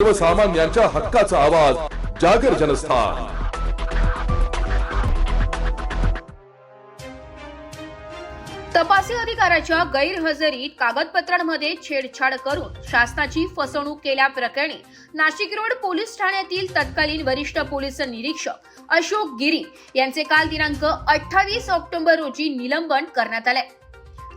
सर्वसामान्यांच्या हक्काचा आवाज जागर जनस्थान. तपासी अधिकाऱ्याच्या गैरहजेरीत कागदपत्रांमध्ये छेडछाड करून शासनाची फसवणूक केल्याप्रकरणी नाशिक रोड पोलीस ठाण्यातील तत्कालीन वरिष्ठ पोलीस निरीक्षक अशोक गिरी यांचे काल दिनांक अठ्ठावीस ऑक्टोबर रोजी निलंबन करण्यात आले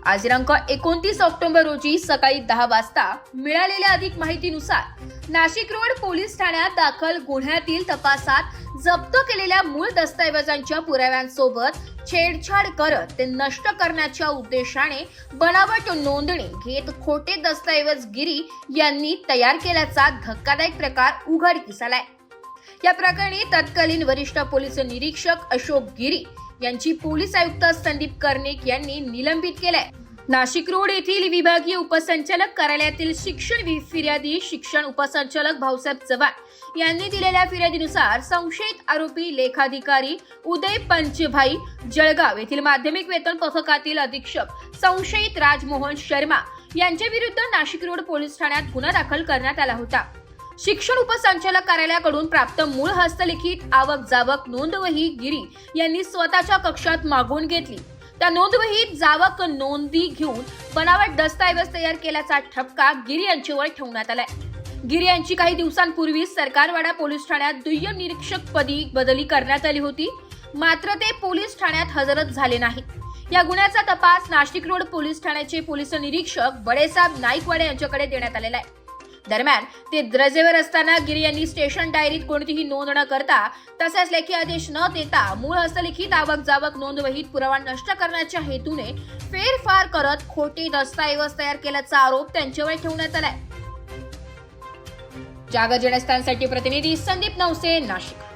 आज दिनांक एकोणतीस ऑक्टोबर रोजी सकाळी दहा वाजता मिळालेल्या अधिक माहितीनुसार नाशिक रोड पोलीस ठाण्यात दाखल गुन्ह्यातील तपासात जप्त केलेल्या मूळ दस्तऐवजांच्या पुराव्यांसोबत छेडछाड करत ते नष्ट करण्याच्या उद्देशाने बनावट नोंदणी घेत खोटे दस्तऐवज गिरी यांनी तयार केल्याचा धक्कादायक प्रकार उघडकीस आलाय. या प्रकरणी तत्कालीन वरिष्ठ पोलीस निरीक्षक अशोक गिरी यांची पोलीस आयुक्त संदीप कर्णिक यांनी निलंबित केलंय. नाशिक रोड येथील विभागीय उपसंचालक कार्यालयातील शिक्षण वि- फिर्यादी शिक्षण उपसंचालक भाऊसाहेब चव्हाण यांनी दिलेल्या फिर्यादीनुसार संशयित आरोपी लेखाधिकारी उदय पंचभाई जळगाव येथील माध्यमिक वेतन पथकातील अधीक्षक संशयित राजमोहन शर्मा यांच्या विरुद्ध नाशिक रोड पोलीस ठाण्यात गुन्हा दाखल करण्यात आला होता. शिक्षण उपसंचालक कार्यालयाकडून प्राप्त मूळ हस्तलिखित आवक जावक नोंदवही गिरी यांनी स्वतःच्या कक्षात मागून घेतली. त्या नोंदवहीत जावक नोंदी घेऊन बनावट दस्तऐवज तयार केल्याचा ठपका गिरी यांच्यावर ठेवण्यात आलाय. गिरी यांची काही दिवसांपूर्वी सरकारवाडा पोलीस ठाण्यात दुय्यम निरीक्षक पदी बदली करण्यात आली होती. मात्र ते पोलीस ठाण्यात हजरच झाले नाहीत या गुन्ह्याचा तपास नाशिक रोड पोलीस ठाण्याचे पोलीस निरीक्षक बडेसाहेब नाईकवाडे यांच्याकडे देण्यात आलेला आहे. दरम्यान ते रजेवर असताना गिरी यांनी स्टेशन डायरीत कोणतीही नोंद न करता तसेच लेखी आदेश न देता मूळ हस्तलिखित आवक जावक नोंदवहीत पुरावा नष्ट करण्याच्या हेतूने फेरफार करत खोटे दस्तऐवज तयार केल्याचा आरोप त्यांच्यावर ठेवण्यात आलाय. जागर जनस्थानसाठी प्रतिनिधी संदीप नवसे नाशिक.